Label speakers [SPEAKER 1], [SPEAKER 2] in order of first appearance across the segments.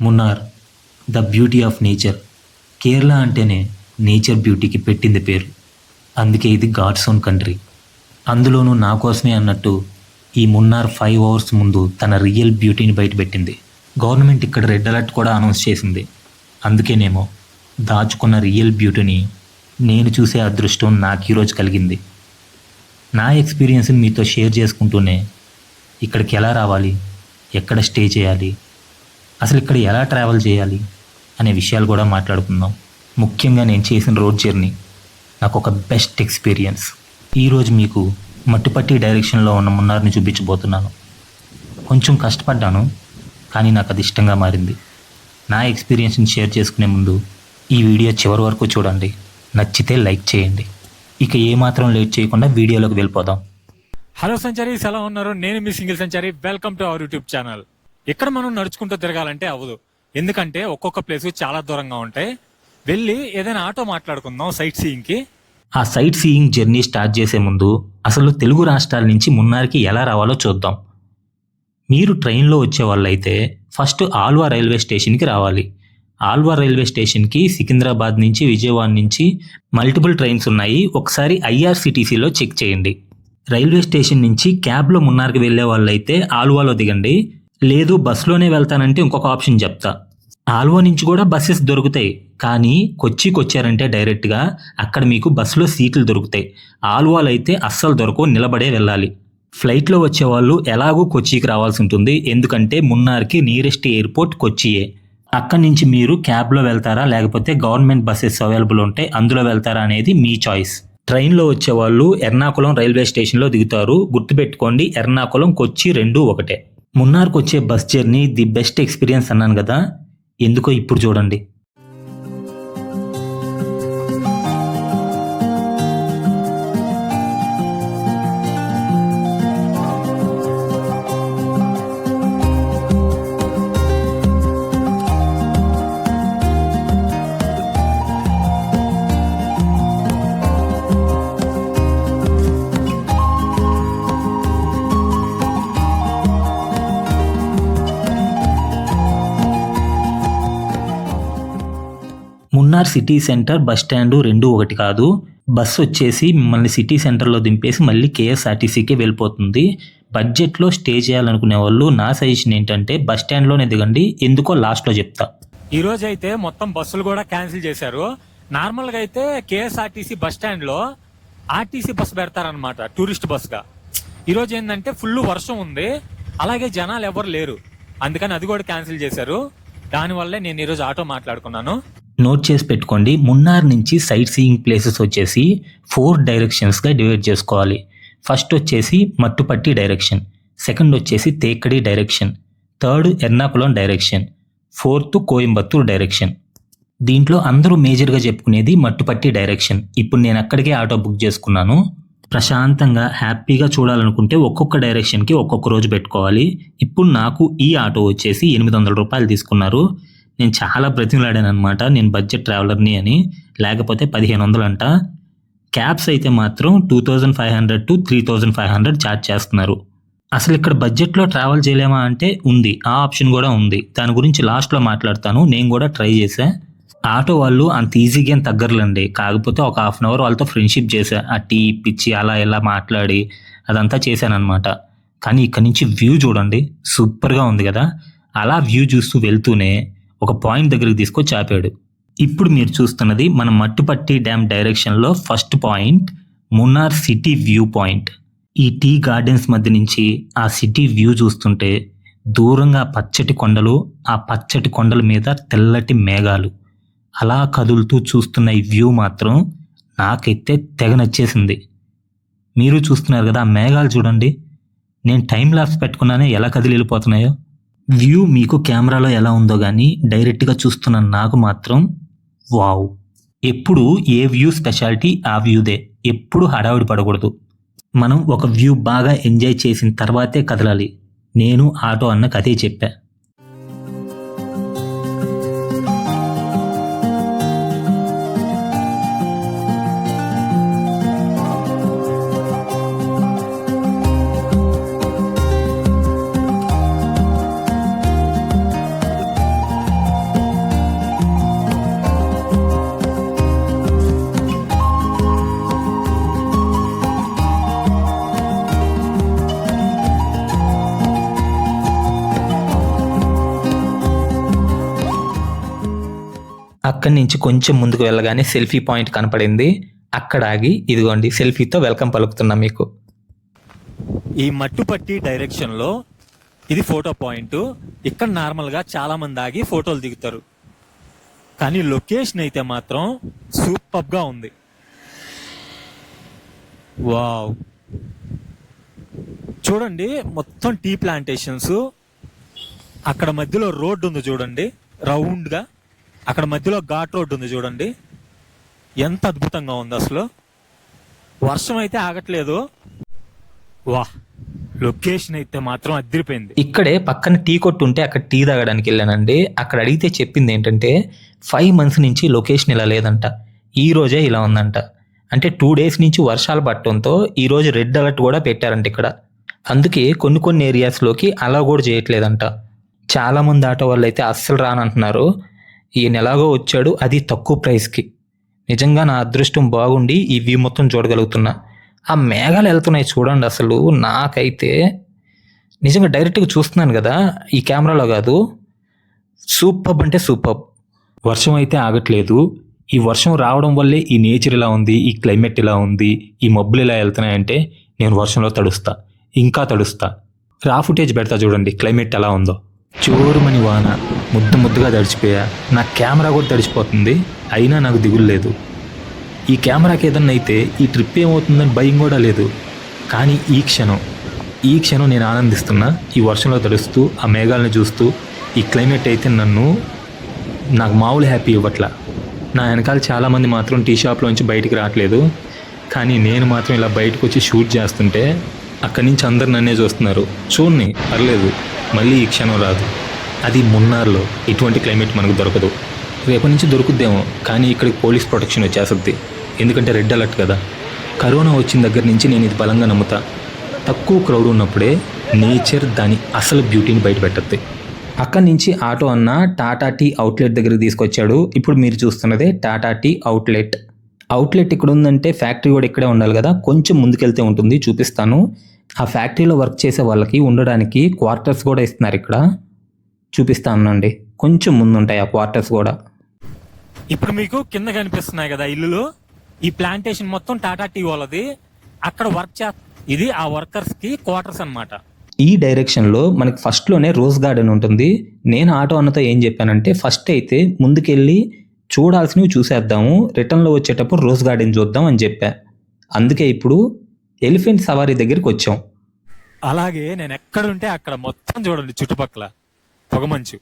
[SPEAKER 1] Munnar the beauty of nature. Kerala అంటేనే nature బ్యూటీకి పెట్టింది పేరు. అందుకే ఇది గాడ్స్ ఓన్ కంట్రీ. అందులోనూ నా కోసమే అన్నట్టు ఈ మున్నార్ ఫైవ్ అవర్స్ ముందు తన రియల్ బ్యూటీని బయటపెట్టింది గవర్నమెంట్ ఇక్కడ రెడ్ అలర్ట్ కూడా అనౌన్స్ చేసింది. అందుకేనేమో దాచుకున్న రియల్ బ్యూటీని నేను చూసే అదృష్టం నాకు ఈరోజు కలిగింది. నా ఎక్స్పీరియన్స్ని మీతో షేర్ చేసుకుంటూనే ఇక్కడికి ఎలా రావాలి? ఎక్కడ స్టే చేయాలి? అసలు ఇక్కడ ఎలా ట్రావెల్ చేయాలి అనే విషయాలు కూడా మాట్లాడుకుందాం. ముఖ్యంగా నేను చేసిన రోడ్ జర్నీ నాకు ఒక బెస్ట్ ఎక్స్పీరియన్స్ ఈరోజు మీకు మట్టిపట్టి డైరెక్షన్లో ఉన్న మున్నార్ని చూపించబోతున్నాను. కొంచెం కష్టపడ్డాను కానీ నాకు అది ఇష్టంగా మారింది. నా ఎక్స్పీరియన్స్ని షేర్ చేసుకునే ముందు ఈ వీడియో చివరి వరకు చూడండి. నచ్చితే లైక్ చేయండి. ఇక ఏమాత్రం లేట్ చేయకుండా వీడియోలోకి వెళ్ళిపోదాం.
[SPEAKER 2] హలో సంచారీస్ ఎలా ఉన్నారు? నేను మీ single Sanchari. Welcome to our YouTube channel ఇక్కడ మనం నడుచుకుంటూ తిరగాలంటే అవ్వదు. ఎందుకంటే ఒక్కొక్క ప్లేస్ చాలా దూరంగా ఉంటాయి. వెళ్ళి ఏదైనా ఆటో మాట్లాడుకుందాం సైట్ సీయింగ్కి.
[SPEAKER 1] ఆ సైట్ సీయింగ్ జర్నీ స్టార్ట్ చేసే ముందు అసలు తెలుగు రాష్ట్రాల నుంచి మున్నార్కి ఎలా రావాలో చూద్దాం. మీరు ట్రైన్లో వచ్చే వాళ్ళైతే ఫస్ట్ ఆల్వా రైల్వే స్టేషన్కి రావాలి. ఆల్వా రైల్వే స్టేషన్కి సికింద్రాబాద్ నుంచి విజయవాడ నుంచి మల్టిపుల్ ట్రైన్స్ ఉన్నాయి. ఒకసారి ఐఆర్సిటీసీలో చెక్ చేయండి. రైల్వే స్టేషన్ నుంచి క్యాబ్లో మున్నార్కి వెళ్ళే వాళ్ళైతే ఆల్వాలో దిగండి. లేదు బస్సులోనే వెళ్తానంటే ఇంకొక ఆప్షన్ చెప్తా. ఆల్వా నుంచి కూడా బస్సెస్ దొరుకుతాయి. కానీ కొచ్చికి వచ్చారంటే డైరెక్ట్గా అక్కడ మీకు బస్సులో సీట్లు దొరుకుతాయి. ఆల్వాలు అయితే అస్సలు దొరకవు నిలబడే వెళ్ళాలి. ఫ్లైట్లో వచ్చే వాళ్ళు ఎలాగూ కొచ్చికి రావాల్సి ఉంటుంది. ఎందుకంటే మున్నార్కి నియరెస్ట్ ఎయిర్పోర్ట్ కొచ్చియే. అక్కడి నుంచి మీరు క్యాబ్లో వెళ్తారా లేకపోతే గవర్నమెంట్ బస్సెస్ అవైలబుల్ ఉంటాయి అందులో వెళ్తారా అనేది మీ చాయిస్. ట్రైన్లో వచ్చే వాళ్ళు ఎర్నాకుళం రైల్వే స్టేషన్లో దిగుతారు. గుర్తుపెట్టుకోండి ఎర్నాకుళం కొచ్చి రెండు ఒకటే. మున్నార్కు వచ్చే bus journey the best experience అన్నాను కదా. ఎందుకో ఇప్పుడు చూడండి. Munnar city center bus stand రెండు ఒకటి కాదు. బస్సు వచ్చేసి మిమ్మల్ని సిటీ సెంటర్లో దింపేసి మళ్ళీ కేఎస్ఆర్టీసీకే వెళ్ళిపోతుంది. బడ్జెట్లో స్టే చేయాలనుకునే వాళ్ళు నా సజెషన్ ఏంటంటే బస్ స్టాండ్లోనే దిగండి ఎందుకో లాస్ట్లో చెప్తా.
[SPEAKER 2] ఈ రోజు అయితే మొత్తం బస్సులు కూడా క్యాన్సిల్ చేశారు. నార్మల్గా అయితే కేఎస్ఆర్టీసీ బస్ స్టాండ్లో ఆర్టీసీ బస్సు పెడతారనమాట టూరిస్ట్ బస్గా ఈరోజు ఈ రోజు ఏంటంటే ఫుల్ వర్షం ఉంది. అలాగే జనాలు ఎవరు లేరు. అందుకని అది కూడా క్యాన్సిల్ చేశారు. దానివల్లే నేను ఈరోజు ఆటో మాట్లాడుకున్నాను.
[SPEAKER 1] నోట్ చేసి పెట్టుకోండి. మున్నార్ నుంచి సైట్ సీయింగ్ ప్లేసెస్ వచ్చేసి ఫోర్ డైరెక్షన్స్గా డివైడ్ చేసుకోవాలి. ఫస్ట్ వచ్చేసి మట్టుపట్టి డైరెక్షన్ సెకండ్ వచ్చేసి Thekkady direction third Ernakulam direction fourth Coimbatore direction దీంట్లో అందరూ మేజర్గా చెప్పుకునేది మట్టుపట్టి డైరెక్షన్ ఇప్పుడు నేను అక్కడికే ఆటో బుక్ చేసుకున్నాను. ప్రశాంతంగా హ్యాపీగా చూడాలనుకుంటే ఒక్కొక్క డైరెక్షన్కి ఒక్కొక్క రోజు పెట్టుకోవాలి. ఇప్పుడు నాకు ఈ ఆటో వచ్చేసి ఎనిమిది వందల రూపాయలు తీసుకున్నారు. నేను చాలా బ్రతిమలాడాను అనమాట నేను బడ్జెట్ ట్రావెలర్ని అని. లేకపోతే పదిహేను వందలు అంట క్యాబ్స్ అయితే మాత్రం two thousand five hundred to three thousand five hundred charge చేస్తున్నారు. అసలు ఇక్కడ బడ్జెట్లో ట్రావెల్ చేయలేమా అంటే ఉంది. ఆ ఆప్షన్ కూడా ఉంది. దాని గురించి లాస్ట్లో మాట్లాడతాను. నేను కూడా ట్రై చేశా. ఆటో వాళ్ళు అంత ఈజీగా ఏం తగ్గర్లండి. కాకపోతే ఒక హాఫ్ అన్ అవర్ వాళ్ళతో ఫ్రెండ్షిప్ చేశా. ఆ టీ పిచ్చి అలా ఇలా మాట్లాడి అదంతా చేశానన్నమాట. కానీ ఇక్కడ నుంచి వ్యూ చూడండి. సూపర్గా ఉంది కదా. అలా వ్యూ చూస్తూ వెళ్తూనే ఒక పాయింట్ దగ్గరికి తీసుకొచ్చి ఆపాడు. ఇప్పుడు మీరు చూస్తున్నది మన మట్టుపట్టి డ్యామ్ డైరెక్షన్లో first point Munnar city view point. ఈ టీ గార్డెన్స్ మధ్య నుంచి ఆ సిటీ వ్యూ చూస్తుంటే దూరంగా పచ్చటి కొండలు ఆ పచ్చటి కొండల మీద తెల్లటి మేఘాలు. అలా కదులుతూ చూస్తున్న ఈ వ్యూ మాత్రం నాకైతే తెగ నచ్చేసింది. మీరు చూస్తున్నారు కదా ఆ మేఘాలు చూడండి. నేను టైం లాప్స్ పెట్టుకున్నానే ఎలా కదిలి వెళ్ళిపోతున్నాయో. వ్యూ మీకు కెమెరాలో ఎలా ఉందో కానీ డైరెక్ట్గా చూస్తున్న నాకు మాత్రం వావ్. ఎప్పుడు ఏ వ్యూ స్పెషాలిటీ ఆ వ్యూదే. ఎప్పుడు హడావిడి పడకూడదు. మనం ఒక వ్యూ బాగా ఎంజాయ్ చేసిన తర్వాతే కదలాలి. నేను ఆటో అన్నకు అదే చెప్పా. అక్కడి నుంచి కొంచెం ముందుకు వెళ్ళగానే సెల్ఫీ పాయింట్ కనపడింది. అక్కడ ఆగి ఇదిగోండి సెల్ఫీతో వెల్కమ్ పలుకుతున్నా మీకు.
[SPEAKER 2] ఈ మట్టుపట్టి డైరెక్షన్లో ఇది ఫోటో పాయింట్ ఇక్కడ నార్మల్గా చాలా మంది ఆగి ఫోటోలు దిగుతారు. కానీ లొకేషన్ అయితే మాత్రం సూపర్గా ఉంది. వావ్ చూడండి మొత్తం టీ ప్లాంటేషన్స్ అక్కడ మధ్యలో రోడ్డు ఉంది చూడండి రౌండ్గా అక్కడ మధ్యలో ఘాట్ రోడ్డు ఉంది చూడండి. ఎంత అద్భుతంగా ఉంది అసలు. వర్షం అయితే ఆగట్లేదు. వాహ్ లొకేషన్ అయితే మాత్రం అదిరిపోయింది.
[SPEAKER 1] ఇక్కడే పక్కన టీ కొట్టు ఉంటే అక్కడ టీ తాగడానికి వెళ్ళానండి. అక్కడ అడిగితే చెప్పింది ఏంటంటే ఫైవ్ మంత్స్ నుంచి లొకేషన్ ఇలా లేదంట. ఈ రోజే ఇలా ఉందంట. అంటే టూ డేస్ నుంచి వర్షాలు పట్టడంతో ఈరోజు రెడ్ అలర్ట్ కూడా పెట్టారంట ఇక్కడ. అందుకే కొన్ని కొన్ని ఏరియాస్లోకి అలా కూడా చేయట్లేదంట. చాలామంది ఆటో వాళ్ళు అయితే అస్సలు రానంటున్నారు. ఈయన ఎలాగో వచ్చాడు అది తక్కువ ప్రైస్కి. నిజంగా నా అదృష్టం బాగుండి ఈ వ్యూ మొత్తం చూడగలుగుతున్నా. ఆ మేఘాలు వెళ్తున్నాయి చూడండి అసలు నాకైతే నిజంగా డైరెక్ట్గా చూస్తున్నాను కదా ఈ కెమెరాలో కాదు. సూపర్ అంటే సూపర్ వర్షం అయితే ఆగట్లేదు. ఈ వర్షం రావడం వల్లే ఈ నేచర్ ఇలా ఉంది ఈ క్లైమేట్ ఇలా ఉంది ఈ మబ్బులు ఇలా వెళ్తున్నాయంటే నేను వర్షంలో తడుస్తా ఇంకా తడుస్తా. రా ఫుటేజ్ పెడతా చూడండి క్లైమేట్ ఎలా ఉందో. చోరుమని వాన. ముద్దు ముద్దుగా తడిచిపోయా. నా కెమెరా కూడా తడిచిపోతుంది. అయినా నాకు దిగులు లేదు. ఈ కెమెరాకి ఏదన్నా అయితే ఈ ట్రిప్ ఏమవుతుందని భయం కూడా లేదు. కానీ ఈ క్షణం ఈ క్షణం నేను ఆనందిస్తున్నా. ఈ వర్షంలో తడుస్తూ ఆ మేఘాలను చూస్తూ ఈ క్లైమేట్ అయితే నన్ను నాకు మామూలు హ్యాపీ ఇవ్వట్లా. నా వెనకాల చాలామంది మాత్రం టీ షాప్లోంచి బయటికి రావట్లేదు. కానీ నేను మాత్రం ఇలా బయటకు వచ్చి షూట్ చేస్తుంటే అక్కడి నుంచి అందరు నన్నే చూస్తున్నారు. చూడండి పర్లేదు. మళ్ళీ ఈ క్షణం రాదు. అది మున్నార్లో ఇటువంటి క్లైమేట్ మనకు దొరకదు. రేపటి నుంచి దొరుకుద్దేమో కానీ ఇక్కడికి పోలీస్ ప్రొటెక్షన్ వచ్చేస్తుంది ఎందుకంటే రెడ్ అలర్ట్ కదా. కరోనా వచ్చిన దగ్గర నుంచి నేను ఇది బలంగా నమ్ముతా. తక్కువ క్రౌడ్ ఉన్నప్పుడే నేచర్ దాని అసలు బ్యూటీని బయటపెట్టద్ది. అక్కడి నుంచి ఆటో అన్న టాటా టీ అవుట్లెట్ దగ్గరికి తీసుకొచ్చాడు. ఇప్పుడు మీరు చూస్తున్నదే టాటా టీ అవుట్లెట్. అవుట్లెట్ ఇక్కడ ఉందంటే ఫ్యాక్టరీ కూడా ఇక్కడే ఉండాలి కదా. కొంచెం ముందుకెళ్తే ఉంటుంది చూపిస్తాను. ఆ ఫ్యాక్టరీలో వర్క్ చేసే వాళ్ళకి ఉండడానికి క్వార్టర్స్ కూడా ఇస్తున్నారు ఇక్కడ. చూపిస్తానండి. కొంచెం ముందు ఉంటాయి ఆ క్వార్టర్స్ కూడా.
[SPEAKER 2] ఇప్పుడు మీకు కింద కనిపిస్తున్నాయి కదా ఇల్లులు. ఈ ప్లాంటేషన్ మొత్తం టాటా టీ వాళ్ళది. అక్కడ వర్క్ చే ఇది ఆ వర్కర్స్కి క్వార్టర్స్ అన్నమాట.
[SPEAKER 1] ఈ డైరెక్షన్లో మనకి ఫస్ట్లోనే రోజ్ గార్డెన్ ఉంటుంది. నేను ఆటో అన్నతో ఏం చెప్పానంటే ఫస్ట్ అయితే ముందుకెళ్ళి చూడాల్సినవి చూసేద్దాము. రిటర్న్లో వచ్చేటప్పుడు రోజ్ గార్డెన్ చూద్దాం అని చెప్పా. అందుకే ఇప్పుడు ఎలిఫెంట్ సవారీ దగ్గరికి వచ్చాం.
[SPEAKER 2] అలాగే నేను ఎక్కడుంటే అక్కడ మొత్తం చూడండి చుట్టుపక్కల. పొగమంచు.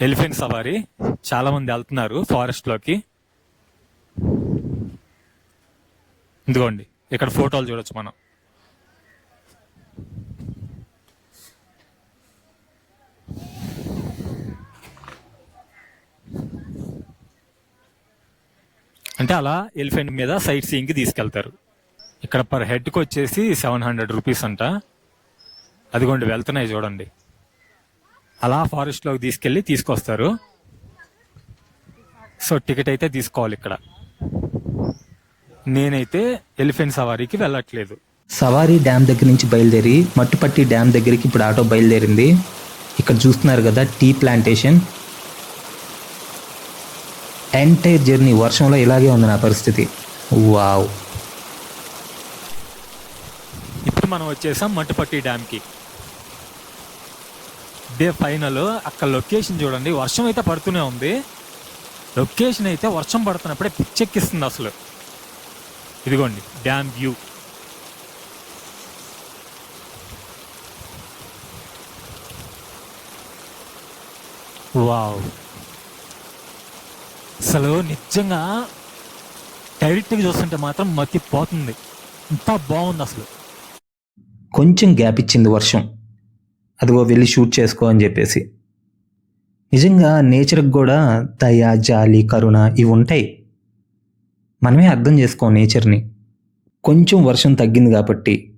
[SPEAKER 2] ఎలిఫెంట్ సవారీ. చాలా మంది వెళ్తున్నారు ఫారెస్ట్లోకి. ఇదిగోండి ఇక్కడ ఫోటోలు చూడొచ్చు మనం. అంటే అలా ఎలిఫెంట్ మీద సైట్ సీయింగ్కి తీసుకెళ్తారు. ఇక్కడ పర్ హెడ్కి వచ్చేసి సెవెన్ హండ్రెడ్ రూపీస్ అంట. అదిగోండి వెళ్తున్నాయి చూడండి. అలా ఫారెస్ట్లోకి తీసుకెళ్ళి తీసుకొస్తారు. సో టికెట్ అయితే తీసుకోవాలి ఇక్కడ. నేనైతే ఎలిఫెంట్ సవారీకి వెళ్ళట్లేదు.
[SPEAKER 1] సవారీ డ్యామ్ దగ్గర నుంచి బయలుదేరి మట్టుపట్టి డ్యామ్ దగ్గరికి ఇప్పుడు ఆటో బయలుదేరింది. ఇక్కడ చూస్తున్నారు కదా టీ ప్లాంటేషన్. ఎంటైర్ జర్నీ వర్షంలో ఇలాగే ఉంది నా పరిస్థితి. వావ్
[SPEAKER 2] ఇప్పుడు మనం వచ్చేసాం మట్టుపట్టి డ్యామ్కి డే ఫైనల్ అక్కడ లొకేషన్ చూడండి. వర్షం అయితే పడుతూనే ఉంది. లొకేషన్ అయితే వర్షం పడుతున్నప్పుడే పిచ్చెక్కిస్తుంది అసలు. ఇదిగోండి డ్యామ్ వ్యూ వావ్ అసలు నిజంగా డైరెక్ట్గా చూస్తుంటే మాత్రం మతిపోతుంది. ఇంత బాగుంది అసలు.
[SPEAKER 1] కొంచెం గ్యాప్ ఇచ్చింది వర్షం. అదిగో వెళ్ళి షూట్ చేసుకో అని చెప్పేసి. నిజంగా నేచర్కి కూడా దయ జాలి కరుణ ఇవి ఉంటాయి. మనమే అర్థం చేసుకోం నేచర్ని. కొంచెం వర్షం తగ్గింది కాబట్టి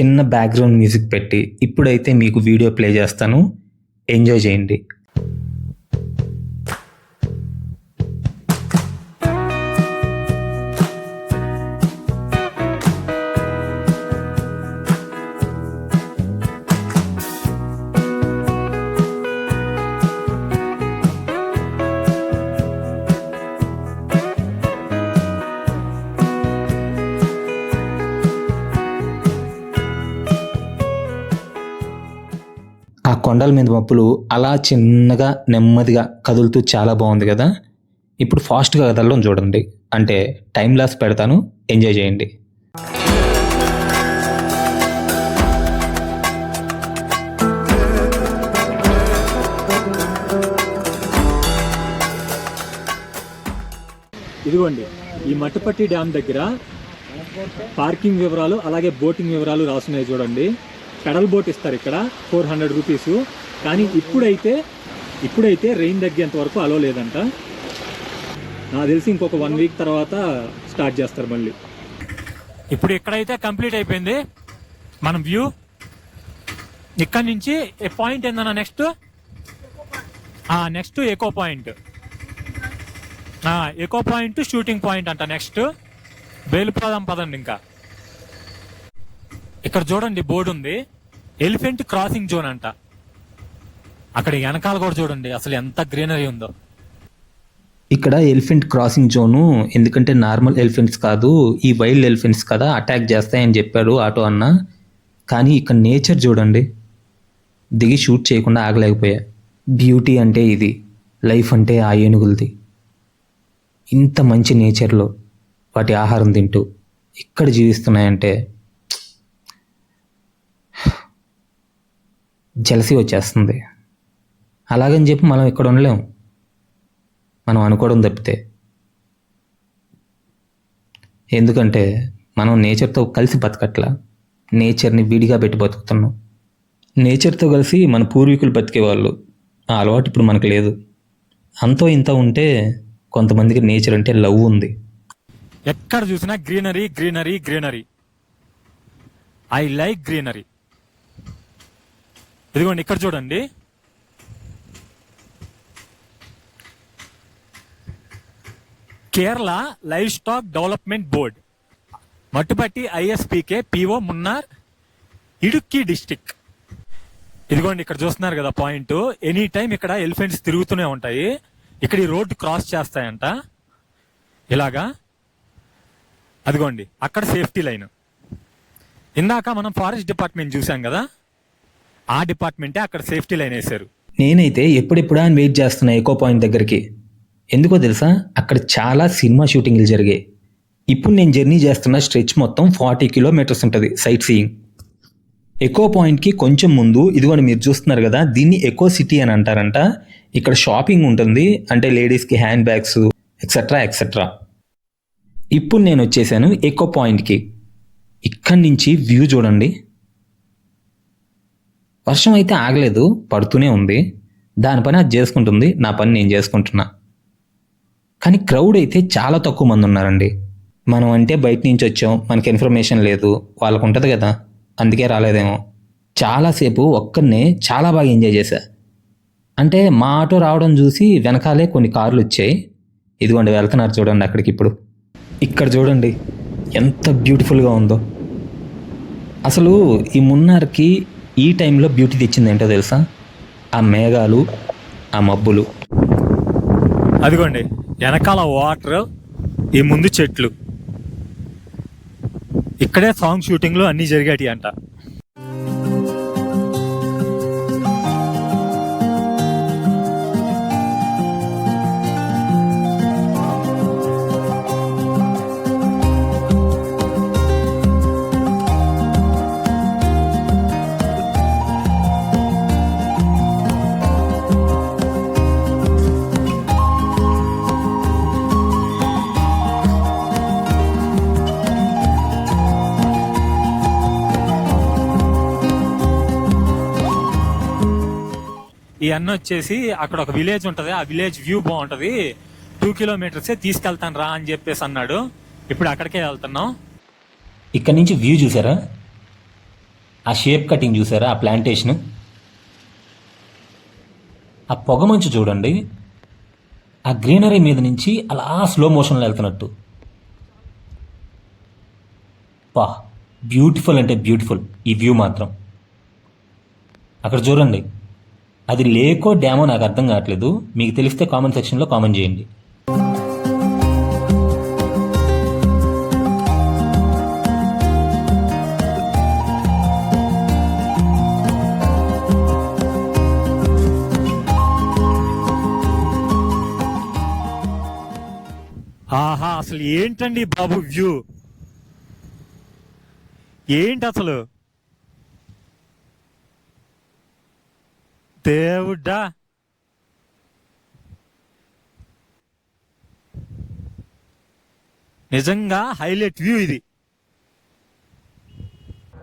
[SPEAKER 1] చిన్న బ్యాక్గ్రౌండ్ మ్యూజిక్ పెట్టి ఇప్పుడైతే మీకు వీడియో ప్లే చేస్తాను. ఎంజాయ్ చేయండి. కొండల మీద మబ్బులు అలా చిన్నగా నెమ్మదిగా కదులుతూ చాలా బాగుంది కదా. ఇప్పుడు ఫాస్ట్గా కదలడం చూడండి. అంటే టైం లాస్ పెడతాను. ఎంజాయ్ చేయండి.
[SPEAKER 2] ఇదిగోండి ఈ మట్టుపట్టి డ్యామ్ దగ్గర పార్కింగ్ వివరాలు అలాగే బోటింగ్ వివరాలు రాస్తున్నాయి చూడండి. పెడల్ బోట్ ఇస్తారు ఇక్కడ ఫోర్ హండ్రెడ్ రూపీస్. కానీ ఇప్పుడైతే ఇప్పుడైతే రెయిన్ తగ్గేంత వరకు అలో లేదంట. నాకు తెలిసి ఇంకొక వన్ వీక్ తర్వాత స్టార్ట్ చేస్తారు మళ్ళీ. ఇప్పుడు ఇక్కడైతే కంప్లీట్ అయిపోయింది. మనం వ్యూ. ఇక్కడ నుంచి పాయింట్ ఏందన్నా next? Next echo point. Echo point shooting point అంట నెక్స్ట్. బేలుప్రదం పదండి ఇంకా. ఇక్కడ చూడండి బోర్డు ఉంది. ఎలిఫెంట్ క్రాసింగ్ జోన్ అంట. అక్కడ వెనకాల కూడా చూడండి అసలు ఎంత గ్రీనరీ ఉందో.
[SPEAKER 1] ఇక్కడ ఎలిఫెంట్ క్రాసింగ్ జోను ఎందుకంటే నార్మల్ ఎలిఫెంట్స్ కాదు ఈ వైల్డ్ ఎలిఫెంట్స్ కదా అటాక్ చేస్తాయని చెప్పాడు ఆటో అన్న. కానీ ఇక్కడ నేచర్ చూడండి దిగి షూట్ చేయకుండా ఆగలేకపోయా. బ్యూటీ అంటే ఇది లైఫ్ అంటే ఆ ఏనుగులది. ఇంత మంచి నేచర్లో వాటి ఆహారం తింటూ ఇక్కడ జీవిస్తున్నాయంటే జలసి వచ్చేస్తుంది. అలాగని చెప్పి మనం ఇక్కడ ఉండలేము. మనం అనుకోవడం తప్పితే. ఎందుకంటే మనం నేచర్తో కలిసి బతకట్లా. నేచర్ని విడిగా పెట్టి బతుకుతున్నాం. నేచర్తో కలిసి మన పూర్వీకులు బతికేవాళ్ళు ఆ అలవాటు ఇప్పుడు మనకు లేదు. అంతో ఇంత ఉంటే కొంతమందికి నేచర్ అంటే లవ్ ఉంది.
[SPEAKER 2] ఎక్కడ చూసినా greenery greenery greenery. I like greenery. ఇదిగోండి ఇక్కడ చూడండి. Kerala live stock development board. Mattupetty ISPK PO Munnar Idukki district. ఇదిగోండి ఇక్కడ చూస్తున్నారు కదా పాయింట్. ఎనీ టైం ఇక్కడ ఎలిఫెంట్స్ తిరుగుతూనే ఉంటాయి. ఇక్కడ ఈ రోడ్డు క్రాస్ చేస్తాయంట. ఇలాగా. అదిగోండి అక్కడ సేఫ్టీ లైన్. ఇందాక మనం ఫారెస్ట్ డిపార్ట్మెంట్ చూసాం కదా? ఆ డిపార్ట్మెంటే అక్కడ సేఫ్టీ లైన్ వేశారు.
[SPEAKER 1] నేనైతే ఎప్పుడెప్పుడా అని వెయిట్ చేస్తున్నా ఎకో పాయింట్ దగ్గరికి. ఎందుకో తెలుసా? అక్కడ చాలా సినిమా షూటింగ్లు జరిగాయి. ఇప్పుడు నేను జర్నీ చేస్తున్న స్ట్రెచ్ మొత్తం ఫార్టీ కిలోమీటర్స్ ఉంటుంది సైట్ సీయింగ్. ఎకో పాయింట్కి కొంచెం ముందు ఇదిగోండి మీరు చూస్తున్నారు కదా దీన్ని ఎకో సిటీ అని అంటారంట. ఇక్కడ షాపింగ్ ఉంటుంది అంటే లేడీస్కి హ్యాండ్ బ్యాగ్స్ ఎక్సెట్రా ఎక్సెట్రా ఇప్పుడు నేను వచ్చేసాను ఎకో పాయింట్కి. ఇక్కడి నుంచి వ్యూ చూడండి. వర్షం అయితే ఆగలేదు పడుతూనే ఉంది. దాని పని అది చేసుకుంటుంది నా పని నేను చేసుకుంటున్నా. కానీ క్రౌడ్ అయితే చాలా తక్కువ మంది ఉన్నారండి. మనం అంటే బయట నుంచి వచ్చాం మనకి ఇన్ఫర్మేషన్ లేదు వాళ్ళకు ఉంటుంది కదా. అందుకే రాలేదేమో. చాలాసేపు ఒక్కరినే చాలా బాగా ఎంజాయ్ చేశా. అంటే మా ఆటో రావడం చూసి వెనకాలే కొన్ని కార్లు వచ్చాయి. ఇదిగోండి వెళ్తున్నారు చూడండి అక్కడికి ఇప్పుడు. ఇక్కడ చూడండి ఎంత బ్యూటిఫుల్గా ఉందో. అసలు ఈ మున్నార్కి ఈ టైంలో బ్యూటీ తెచ్చింది ఏంటో తెలుసా? ఆ మేఘాలు ఆ మబ్బులు.
[SPEAKER 2] అదిగోండి వెనకాల వాటర్ ఈ ముందు చెట్లు. ఇక్కడే సాంగ్ షూటింగ్లో అన్నీ జరిగాయి అంట. ఈ అన్న వచ్చేసి అక్కడ ఒక విలేజ్ ఉంటుంది. ఆ విలేజ్ వ్యూ బాగుంటుంది. టూ కిలోమీటర్సే తీసుకెళ్తాను రా అని చెప్పేసి అన్నాడు. ఇప్పుడు అక్కడికే వెళ్తున్నాం.
[SPEAKER 1] ఇక్కడ నుంచి వ్యూ చూసారా? ఆ షేప్ కటింగ్ చూసారా? ఆ ప్లాంటేషన్? ఆ పొగ మంచు చూడండి. ఆ గ్రీనరీ మీద నుంచి అలా స్లో మోషన్లో వెళ్తున్నట్టు. పా బ్యూటిఫుల్ అంటే బ్యూటిఫుల్ ఈ వ్యూ మాత్రం. అక్కడ చూడండి. అది లేకో డ్యామో నాకు అర్థం కావట్లేదు. మీకు తెలిస్తే కామెంట్ సెక్షన్లో కామెంట్ చేయండి.
[SPEAKER 2] ఆహా అసలు ఏంటండి బాబు వ్యూ ఏంటి అసలు? దేవుడా. నిజంగా హైలైట్ వ్యూ ఇది.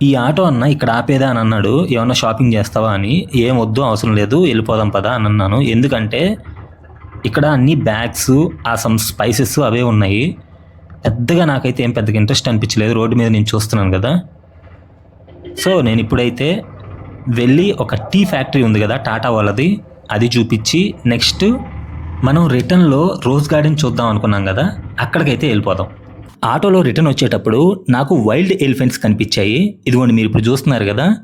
[SPEAKER 1] ఈ ఆటో అన్న ఇక్కడ ఆపేదా అని అన్నాడు. ఏమన్నా షాపింగ్ చేస్తావా అని. ఏం వద్దు అవసరం లేదు వెళ్ళిపోదాం పదా అని అన్నాను. ఎందుకంటే ఇక్కడ అన్ని బ్యాగ్స్ ఆ సమ్ స్పైసెస్ అవే ఉన్నాయి. పెద్దగా నాకైతే ఏం పెద్దగా ఇంట్రెస్ట్ అనిపించలేదు. రోడ్డు మీద నేను చూస్తున్నాను కదా. సో నేను ఇప్పుడైతే వెళ్ళి ఒక టీ ఫ్యాక్టరీ ఉంది కదా టాటా వాళ్ళది. అది చూపించి నెక్స్ట్ మనం రిటర్న్లో రోజ్ గార్డెన్ చూద్దాం అనుకున్నాం కదా అక్కడికైతే వెళ్ళిపోదాం. ఆటోలో రిటర్న్ వచ్చేటప్పుడు నాకు వైల్డ్ ఎలిఫెంట్స్ కనిపించాయి. ఇదిగోండి మీరు ఇప్పుడు చూస్తున్నారు కదా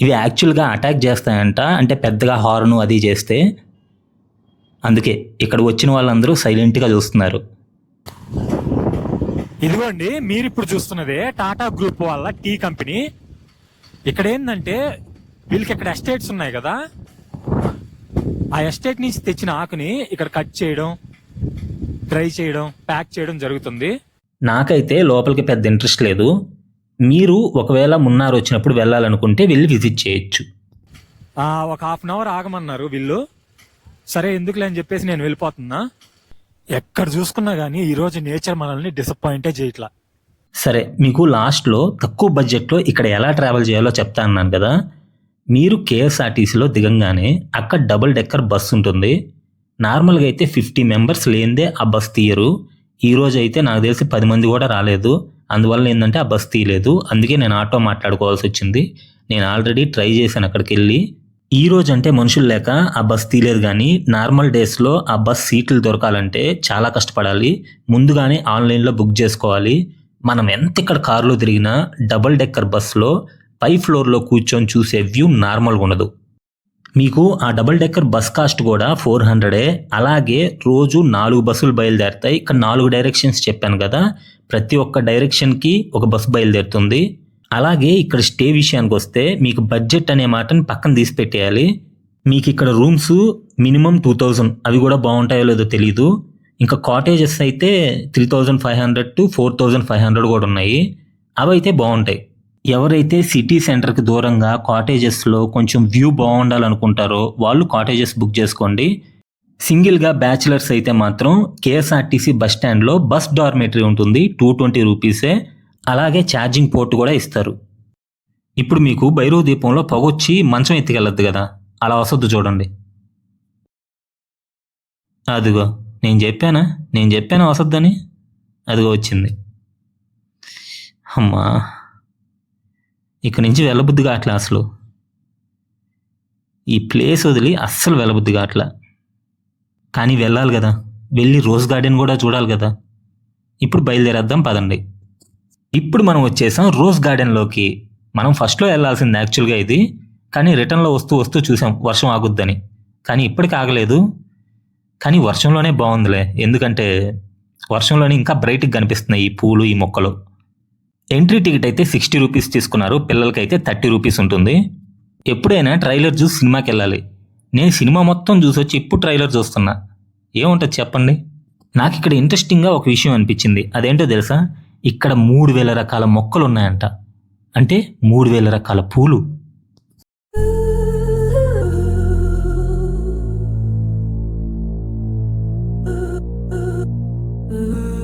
[SPEAKER 1] ఇవి యాక్చువల్గా అటాక్ చేస్తాయంట. అంటే పెద్దగా హార్ను అది చేస్తే. అందుకే ఇక్కడ వచ్చిన వాళ్ళందరూ సైలెంట్గా చూస్తున్నారు.
[SPEAKER 2] ఇదిగోండి మీరు ఇప్పుడు చూస్తున్నదే టాటా గ్రూప్ వాళ్ళ టీ కంపెనీ. ఇక్కడ ఏంటంటే వీళ్ళకి ఇక్కడ ఎస్టేట్స్ ఉన్నాయి కదా? ఆ ఎస్టేట్ నుంచి తెచ్చిన ఆకుని ఇక్కడ కట్ చేయడం డ్రై చేయడం ప్యాక్ చేయడం జరుగుతుంది.
[SPEAKER 1] నాకైతే లోపలికి పెద్ద ఇంట్రెస్ట్ లేదు. మీరు ఒకవేళ మున్నారు వచ్చినప్పుడు వెళ్ళాలనుకుంటే వెళ్ళి విజిట్ చేయొచ్చు.
[SPEAKER 2] ఒక హాఫ్ అన్ అవర్ ఆగమన్నారు వీళ్ళు. సరే ఎందుకులే అని చెప్పేసి నేను వెళ్ళిపోతున్నా. ఎక్కడ చూసుకున్నా గానీ ఈ రోజు నేచర్ మనల్ని డిసప్పాయింటే చేయట్లా.
[SPEAKER 1] సరే మీకు లాస్ట్లో తక్కువ బడ్జెట్లో ఇక్కడ ఎలా ట్రావెల్ చేయాలో చెప్తా అన్నాను కదా. మీరు కేఎస్ఆర్టీసీలో దిగంగానే అక్కడ డబుల్ డెక్కర్ బస్ ఉంటుంది. నార్మల్గా అయితే ఫిఫ్టీ మెంబర్స్ లేనిదే ఆ బస్ తీయరు. ఈ అయితే నాకు తెలిసి పది మంది కూడా రాలేదు. అందువల్ల ఏంటంటే ఆ బస్ తీయలేదు. అందుకే నేను ఆటో మాట్లాడుకోవాల్సి వచ్చింది. నేను ఆల్రెడీ ట్రై చేశాను అక్కడికి వెళ్ళి. ఈ రోజు అంటే మనుషులు లేక ఆ బస్ తీయలేదు కానీ నార్మల్ డేస్లో ఆ బస్ సీట్లు దొరకాలంటే చాలా కష్టపడాలి. ముందుగానే ఆన్లైన్లో బుక్ చేసుకోవాలి. మనం ఎంత ఇక్కడ కారులో తిరిగినా డబుల్ డెక్కర్ బస్సులో పై ఫ్లోర్లో కూర్చొని చూసే వ్యూ నార్మల్గా ఉండదు. మీకు ఆ డబుల్ డెక్కర్ బస్ కాస్ట్ కూడా ఫోర్ హండ్రెడే అలాగే రోజు నాలుగు బస్సులు బయలుదేరుతాయి. ఇక్కడ నాలుగు డైరెక్షన్స్ చెప్పాను కదా ప్రతి ఒక్క డైరెక్షన్కి ఒక బస్సు బయలుదేరుతుంది. అలాగే ఇక్కడ స్టే విషయానికి వస్తే మీకు బడ్జెట్ అనే మాటని పక్కన తీసి పెట్టేయాలి. మీకు ఇక్కడ రూమ్స్ మినిమం టూ థౌజండ్ అవి కూడా బాగుంటాయో లేదో తెలియదు ఇంకా కాటేజెస్ అయితే three thousand five hundred to four thousand five hundred కూడా ఉన్నాయి. అవి అయితే బాగుంటాయి. ఎవరైతే సిటీ సెంటర్కి దూరంగా కాటేజెస్లో కొంచెం వ్యూ బాగుండాలనుకుంటారో వాళ్ళు కాటేజెస్ బుక్ చేసుకోండి. సింగిల్గా బ్యాచిలర్స్ అయితే మాత్రం కేఎస్ఆర్టీసీ బస్ స్టాండ్లో బస్ డార్మెటరీ ఉంటుంది టూ ట్వంటీ రూపీసే అలాగే ఛార్జింగ్ పోర్ట్ కూడా ఇస్తారు. ఇప్పుడు మీకు భైరవ దీపంలో పొగొచ్చి మంచం ఎత్తికెళ్ళద్దు కదా. అలా వసద్దు చూడండి. అదిగో. నేను చెప్పానా? నేను చెప్పాను వసద్దని? అదిగో వచ్చింది. అమ్మా ఇక్కడి నుంచి వెళ్ళబుద్ధి కావట్లే అసలు. ఈ ప్లేస్ వదిలి అస్సలు వెళ్ళబుద్ధి కావట్లే కానీ వెళ్ళాలి కదా. వెళ్ళి రోజ్ గార్డెన్ కూడా చూడాలి కదా. ఇప్పుడు బయలుదేరేద్దాం పదండి. ఇప్పుడు మనం వచ్చేసాం రోజ్ గార్డెన్లోకి. మనం ఫస్ట్లో వెళ్ళాల్సింది యాక్చువల్గా ఇది. కానీ రిటర్న్లో వస్తూ వస్తూ చూసాం వర్షం ఆగుద్దని. కానీ ఇప్పటికి ఆగలేదు. కానీ వర్షంలోనే బాగుందిలే. ఎందుకంటే వర్షంలోనే ఇంకా బ్రైట్గా కనిపిస్తున్నాయి ఈ పూలు ఈ మొక్కలు. ఎంట్రీ టికెట్ అయితే సిక్స్టీ రూపీస్ తీసుకున్నారు. పిల్లలకైతే థర్టీ రూపీస్ ఉంటుంది. ఎప్పుడైనా ట్రైలర్ చూసి సినిమాకి వెళ్ళాలి. నేను సినిమా మొత్తం చూసి వచ్చి ఇప్పుడు ట్రైలర్ చూస్తున్నా? ఏముంటుంది చెప్పండి? నాకు ఇక్కడ ఇంట్రెస్టింగ్గా ఒక విషయం అనిపించింది. అదేంటో తెలుసా? ఇక్కడ మూడు వేల రకాల మొక్కలు ఉన్నాయంట అంటే మూడు వేల రకాల పూలు.
[SPEAKER 2] Ooh.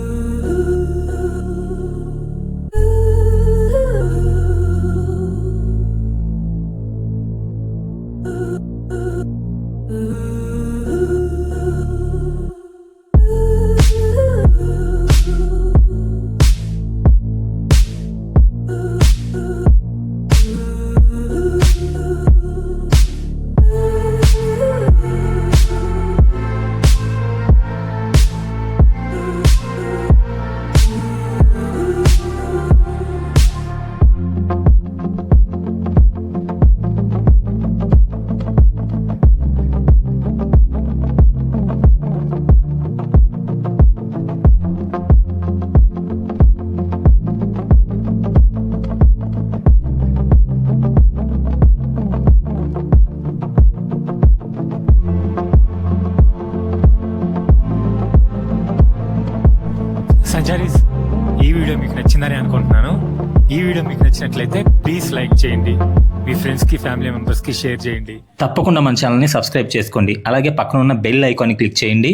[SPEAKER 2] ఫ్యామిలీ మెంబర్స్కి షేర్ చేయండి.
[SPEAKER 1] తప్పకుండా మన ఛానల్ని సబ్స్క్రైబ్ చేసుకోండి. అలాగే పక్కన ఉన్న బెల్ ఐకాన్ని క్లిక్ చేయండి.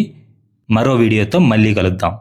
[SPEAKER 1] మరో వీడియోతో మళ్ళీ కలుద్దాం.